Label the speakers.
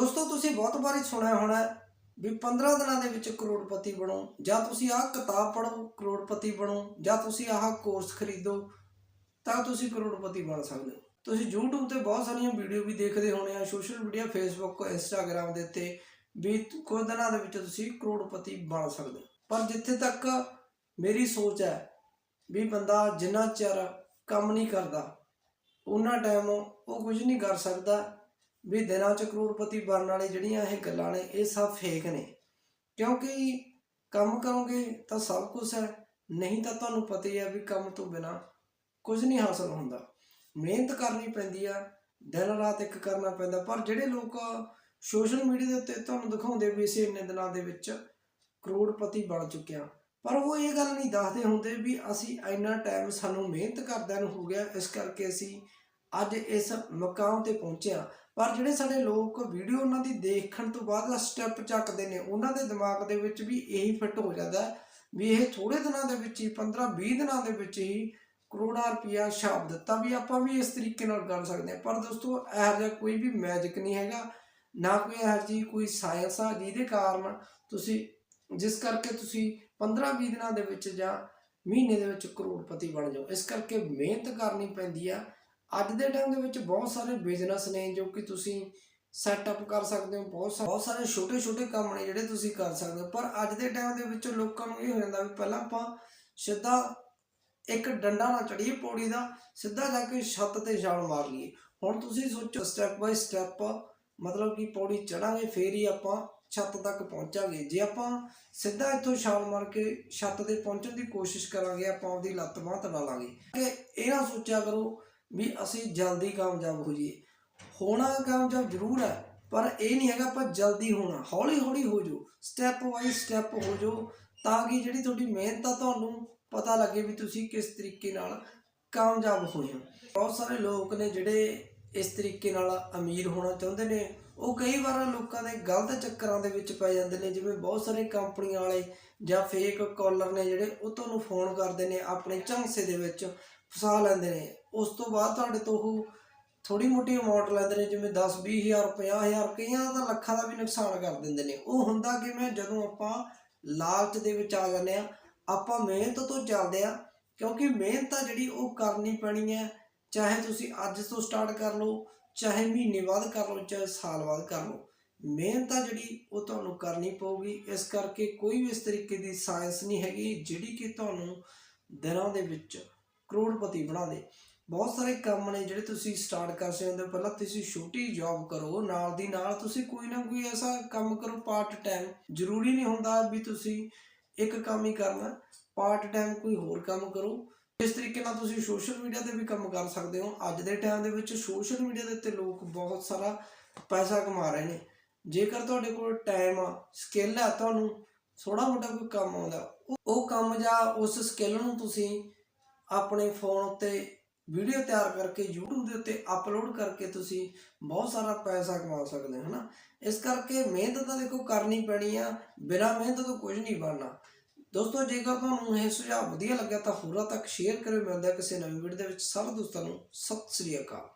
Speaker 1: ਦੋਸਤੋ, ਤੁਸੀਂ ਬਹੁਤ ਵਾਰੀ ਸੁਣਿਆ ਹੋਣਾ ਵੀ 15 ਦਿਨਾਂ ਦੇ ਵਿੱਚ ਕਰੋੜਪਤੀ ਬਣੋ, ਜਾਂ ਤੁਸੀਂ ਆਹ ਕਿਤਾਬ ਪੜ੍ਹੋ, ਕਰੋੜਪਤੀ ਬਣੋ, ਜਾਂ ਤੁਸੀਂ ਆਹ ਕੋਰਸ ਖਰੀਦੋ, ਤਾਂ ਤੁਸੀਂ ਕਰੋੜਪਤੀ ਬਣ ਸਕਦੇ ਹੋ। ਤੁਸੀਂ YouTube ਤੇ ਬਹੁਤ ਸਾਰੀਆਂ ਵੀਡੀਓ ਵੀ ਦੇਖਦੇ ਹੋਣੇ ਆ ਸੋਸ਼ਲ ਮੀਡੀਆ Facebook, Instagram ਦੇ ਉੱਤੇ ਵੀ ਕੁਝ ਦਿਨਾਂ ਦੇ ਵਿੱਚ ਤੁਸੀਂ ਕਰੋੜਪਤੀ ਬਣ ਸਕਦੇ ਹੋ। ਪਰ ਜਿੱਥੇ ਤੱਕ ਮੇਰੀ ਸੋਚ ਹੈ ਵੀ ਬੰਦਾ ਜਿੰਨਾ ਚਿਰ ਕੰਮ ਨਹੀਂ ਕਰਦਾ ਉਹਨਾਂ ਟਾਈਮ ਉਹ ਕੁਝ ਨਹੀਂ ਕਰ ਸਕਦਾ ਵੀ ਦਿਨਾਂ ਚ ਕਰੋੜਪਤੀ ਬਣਨ ਵਾਲੀ ਜਿਹੜੀਆਂ ਇਹ ਗੱਲਾਂ ਨੇ, ਇਹ ਸਭ ਫੇਕ ਨੇ। ਕਿਉਂਕਿ ਕੰਮ ਕਰੋਗੇ ਤਾਂ ਸਭ ਕੁਝ ਹੈ, ਨਹੀਂ ਤਾਂ ਤੁਹਾਨੂੰ ਪਤਾ ਹੀ ਹੈ ਵੀ ਕੰਮ ਤੋਂ ਬਿਨਾ ਕੁਝ ਨਹੀਂ ਹਾਸਲ ਹੁੰਦਾ। ਮਿਹਨਤ ਕਰਨੀ ਪੈਂਦੀ ਆ, ਦਿਨ ਰਾਤ ਇੱਕ ਕਰਨਾ ਪੈਂਦਾ, ਪਰ ਜਿਹੜੇ ਲੋਕ ਸੋਸ਼ਲ ਮੀਡੀਆ ਦੇ ਉੱਤੇ ਤੁਹਾਨੂੰ ਦਿਖਾਉਂਦੇ ਵੀ ਅਸੀਂ ਇੰਨੇ ਦਿਨਾਂ ਦੇ ਵਿੱਚ ਕਰੋੜਪਤੀ ਬਣ ਚੁੱਕਿਆ ਪਰ ਉਹ ਇਹ ਗੱਲ ਨਹੀਂ ਦੱਸਦੇ ਹੁੰਦੇ ਵੀ ਅਸੀਂ ਇੰਨਾ ਟਾਈਮ ਸਾਨੂੰ ਮਿਹਨਤ ਕਰਦਿਆਂ ਨੂੰ ਹੋ ਗਿਆ, ਇਸ ਕਰਕੇ ਅਸੀਂ ਅੱਜ ਇਸ ਮਕਾਮ ਤੇ ਪਹੁੰਚਿਆ। ਪਰ ਜਿਹੜੇ ਸਾਡੇ ਲੋਕ ਵੀਡੀਓ ਉਹਨਾਂ ਦੀ ਦੇਖਣ ਤੋਂ ਬਾਅਦ ਸਟੈਪ ਚੱਕਦੇ ਨੇ, ਉਹਨਾਂ ਦੇ ਦਿਮਾਗ ਦੇ ਵਿੱਚ ਵੀ ਇਹੀ ਫਿੱਟ ਹੋ ਜਾਂਦਾ ਵੀ ਇਹ ਥੋੜੇ ਦਿਨਾਂ ਦੇ ਵਿੱਚ ਹੀ 15 20 ਦਿਨਾਂ ਦੇ ਵਿੱਚ ਹੀ ਕਰੋੜਾਂ ਰੁਪਇਆ ਛਾਪ ਦਿੱਤਾ ਵੀ ਆਪਾਂ ਵੀ ਇਸ ਤਰੀਕੇ ਨਾਲ ਕਰ ਸਕਦੇ ਹਾਂ। ਪਰ ਦੋਸਤੋ, ਇਹੋ ਜਿਹਾ ਕੋਈ ਵੀ ਮੈਜਿਕ ਨਹੀਂ ਹੈਗਾ, ਨਾ ਕੋਈ ਇਹੋ ਜਿਹੀ ਕੋਈ ਸਾਇੰਸ ਆ ਜਿਹਦੇ ਕਾਰਨ ਤੁਸੀਂ, ਜਿਸ ਕਰਕੇ ਤੁਸੀਂ 15-20 ਦਿਨਾਂ ਦੇ ਵਿੱਚ ਜਾਂ ਮਹੀਨੇ ਦੇ ਵਿੱਚ ਕਰੋੜਪਤੀ ਬਣ ਜਾਓ। ਇਸ ਕਰਕੇ ਮਿਹਨਤ ਕਰਨੀ ਪੈਂਦੀ ਆ ਅੱਜ ਦੇ ਟਾਈਮ ਦੇ ਵਿੱਚ ਬਹੁਤ ਸਾਰੇ ਬਿਜ਼ਨਸ ਨੇ ਜੋ ਕਿ ਤੁਸੀਂ ਸੈਟਅਪ ਕਰ ਸਕਦੇ ਹੋ, ਬਹੁਤ ਸਾਰੇ ਬਹੁਤ ਸਾਰੇ ਛੋਟੇ ਛੋਟੇ ਕੰਮ ਨੇ ਜਿਹੜੇ ਤੁਸੀਂ ਕਰ ਸਕਦੇ ਹੋ। ਪਰ ਅੱਜ ਦੇ ਟਾਈਮ ਦੇ ਵਿੱਚ ਲੋਕਾਂ ਨੂੰ ਇਹ ਹੋ ਜਾਂਦਾ ਵੀ ਪਹਿਲਾਂ ਆਪਾਂ ਸਿੱਧਾ ਇੱਕ ਡੰਡਾ ਨਾ ਚੜੀਏ ਪੌੜੀ ਦਾ, ਸਿੱਧਾ ਜਾ ਕੇ ਛੱਤ ਤੇ ਛਾਲ ਮਾਰ ਲਈਏ। ਹੁਣ ਤੁਸੀਂ ਸੋਚੋ ਸਟੈਪ ਬਾਈ ਸਟੈਪ ਮਤਲਬ ਕਿ ਪੌੜੀ ਚੜਾਂਗੇ ਫੇਰ ਹੀ ਆਪਾਂ ਛੱਤ ਤੱਕ ਪਹੁੰਚਾਂਗੇ। ਜੇ ਆਪਾਂ ਸਿੱਧਾ ਇੱਥੋਂ ਛਾਲ ਮਾਰ ਕੇ ਛੱਤ ਤੇ ਪਹੁੰਚਣ ਦੀ ਕੋਸ਼ਿਸ਼ ਕਰਾਂਗੇ, ਆਪਾਂ ਆਪਦੀ ਲੱਤ ਬਾਂਹ ਤੜਾ ਲਾਂਗੇ। ਇਹ ਨਾ ਸੋਚਿਆ ਕਰੋ ਵੀ ਅਸੀਂ ਜਲਦੀ ਕਾਮਯਾਬ ਹੋ ਜਾਈਏ। ਹੋਣਾ ਕਾਮਯਾਬ ਜ਼ਰੂਰ ਹੈ, ਪਰ ਇਹ ਨਹੀਂ ਹੈਗਾ ਆਪਾਂ ਜਲਦੀ ਹੋਣਾ। ਹੌਲੀ ਹੌਲੀ ਹੋ ਜਾਓ ਸਟੈਪ ਬਾਈ ਸਟੈਪ ਹੋ ਜਾਓ, ਤਾਂ ਕਿ ਜਿਹੜੀ ਤੁਹਾਡੀ ਮਿਹਨਤ ਆ ਤੁਹਾਨੂੰ ਪਤਾ ਲੱਗੇ ਵੀ ਤੁਸੀਂ ਕਿਸ ਤਰੀਕੇ ਨਾਲ ਕਾਮਯਾਬ ਹੋਏ ਹੋ। ਬਹੁਤ ਸਾਰੇ ਲੋਕ ਨੇ ਜਿਹੜੇ ਇਸ ਤਰੀਕੇ ਨਾਲ ਅਮੀਰ ਹੋਣਾ ਚਾਹੁੰਦੇ ਨੇ। ਉਹ ਕਈ ਵਾਰ ਲੋਕਾਂ ਦੇ ਗਲਤ ਚੱਕਰਾਂ ਦੇ ਵਿੱਚ ਪੈ ਜਾਂਦੇ ਨੇ, ਜਿਵੇਂ ਬਹੁਤ ਸਾਰੇ ਕੰਪਨੀਆਂ ਵਾਲੇ ਜਾਂ ਫੇਕ ਕਾਲਰ ਨੇ ਜਿਹੜੇ, ਉਹ ਤੁਹਾਨੂੰ ਫੋਨ ਕਰਦੇ ਨੇ ਆਪਣੇ ਝਾਂਸੇ ਦੇ ਵਿੱਚ। ਫਸਾ ਲੈਂਦੇ ਨੇ। ਉਸ ਤੋਂ ਬਾਅਦ ਤੁਹਾਡੇ ਤੋਂ ਉਹ ਥੋੜੀ ਮੋਟੀ ਅਮਾਉਂਟ ਲੈਂਦੇ ਨੇ, ਜਿਵੇਂ 10 20000 50000 ਕਈਆਂ ਦਾ ਲੱਖਾਂ ਦਾ ਵੀ ਨੁਕਸਾਨ ਕਰ ਦਿੰਦੇ ਨੇ। ਉਹ ਹੁੰਦਾ ਕਿਵੇਂ? ਜਦੋਂ ਆਪਾਂ ਲਾਲਚ ਦੇ ਵਿੱਚ ਆ ਜਾਂਦੇ ਆ ਆਪਾਂ ਮਿਹਨਤ ਤੋਂ ਚੱਲਦੇ ਆ ਕਿਉਂਕਿ ਮਿਹਨਤ ਆ ਜਿਹੜੀ ਉਹ ਕਰਨੀ ਪੈਣੀ ਹੈ। ਚਾਹੇ ਤੁਸੀਂ ਅੱਜ ਤੋਂ ਸਟਾਰਟ ਕਰ ਲਓ, ਚਾਹੇ ਮਹੀਨੇ ਬਾਅਦ ਕਰ ਲਓ, ਚਾਹੇ ਸਾਲ ਬਾਅਦ ਕਰ ਲਓ। ਮਿਹਨਤ ਆ ਜਿਹੜੀ ਉਹ ਤੁਹਾਨੂੰ ਕਰਨੀ ਪਊਗੀ। ਇਸ ਕਰਕੇ ਕੋਈ ਵੀ ਇਸ ਤਰੀਕੇ ਦੀ ਸਾਇੰਸ ਨਹੀਂ ਹੈਗੀ, ਜਿਹੜੀ ਕਿ ਤੁਹਾਨੂੰ ਦਿਨਾਂ ਦੇ ਵਿੱਚ ਕਰੋੜਪਤੀ ਬਣਾ ਦੇ ਬਹੁਤ ਸਾਰੇ ਕੰਮ ਨੇ ਜਿਹੜੇ ਤੁਸੀਂ ਸਟਾਰਟ ਕਰ ਸਕਦੇ ਹੋ ਪਹਿਲਾਂ ਤੁਸੀਂ ਛੋਟੀ ਜੌਬ ਕਰੋ, ਨਾਲ ਦੀ ਨਾਲ ਤੁਸੀਂ ਕੋਈ ਨਾ ਕੋਈ ਐਸਾ ਕੰਮ ਕਰੋ ਪਾਰਟ ਟਾਈਮ ਜ਼ਰੂਰੀ ਨਹੀਂ ਹੁੰਦਾ ਵੀ ਤੁਸੀਂ ਇੱਕ ਕੰਮ ਹੀ ਕਰਨਾ ਪਾਰਟ ਟਾਈਮ ਕੋਈ ਹੋਰ ਕੰਮ ਕਰੋ। ਇਸ ਤਰੀਕੇ ਨਾਲ ਤੁਸੀਂ ਸੋਸ਼ਲ ਮੀਡੀਆ ਤੇ ਵੀ ਕੰਮ ਕਰ ਸਕਦੇ ਹੋ। ਅੱਜ ਦੇ ਟਾਈਮ ਦੇ ਵਿੱਚ ਸੋਸ਼ਲ ਮੀਡੀਆ ਦੇ ਉੱਤੇ ਲੋਕ ਬਹੁਤ ਸਾਰਾ ਪੈਸਾ ਕਮਾ ਰਹੇ ਨੇ। ਜੇਕਰ ਤੁਹਾਡੇ ਕੋਲ ਟਾਈਮ ਆ ਸਕਿੱਲ ਆ ਤੁਹਾਨੂੰ ਥੋੜਾ ਮੋਟਾ ਕੋਈ ਕੰਮ ਆਉਂਦਾ, ਉਹ- ਕੰਮ ਜਾਂ ਉਸ ਸਕਿੱਲ ਨੂੰ ਤੁਸੀਂ ਆਪਣੇ ਫੋਨ ਉੱਤੇ ਵੀਡੀਓ ਤਿਆਰ ਕਰਕੇ YouTube ਦੇ ਉੱਤੇ ਅਪਲੋਡ ਕਰਕੇ ਤੁਸੀਂ ਬਹੁਤ ਸਾਰਾ ਪੈਸਾ ਕਮਾ ਸਕਦੇ ਹੋ, ਹਨਾ? ਇਸ ਕਰਕੇ ਮਿਹਨਤ ਤਾਂ ਦੇਖੋ ਕਰਨੀ ਪੈਣੀ ਆ, ਬਿਨਾਂ ਮਿਹਨਤ ਤੋਂ ਕੁਝ ਨਹੀਂ ਬਣਨਾ। ਦੋਸਤੋ, ਜੇਕਰ ਤੁਹਾਨੂੰ ਇਹ ਸੁਝਾਅ ਵਧੀਆ ਲੱਗਿਆ ਤਾਂ ਹੋਰਾਂ ਤੱਕ ਸ਼ੇਅਰ ਕਰਿਓ। ਮਿਲਦਾ ਕਿਸੇ ਨਵੀਂ ਵੀਡੀਓ ਦੇ ਵਿੱਚ। ਸਾਰੇ ਦੋਸਤਾਂ ਨੂੰ ਸਤਿ ਸ੍ਰੀ ਅਕਾਲ।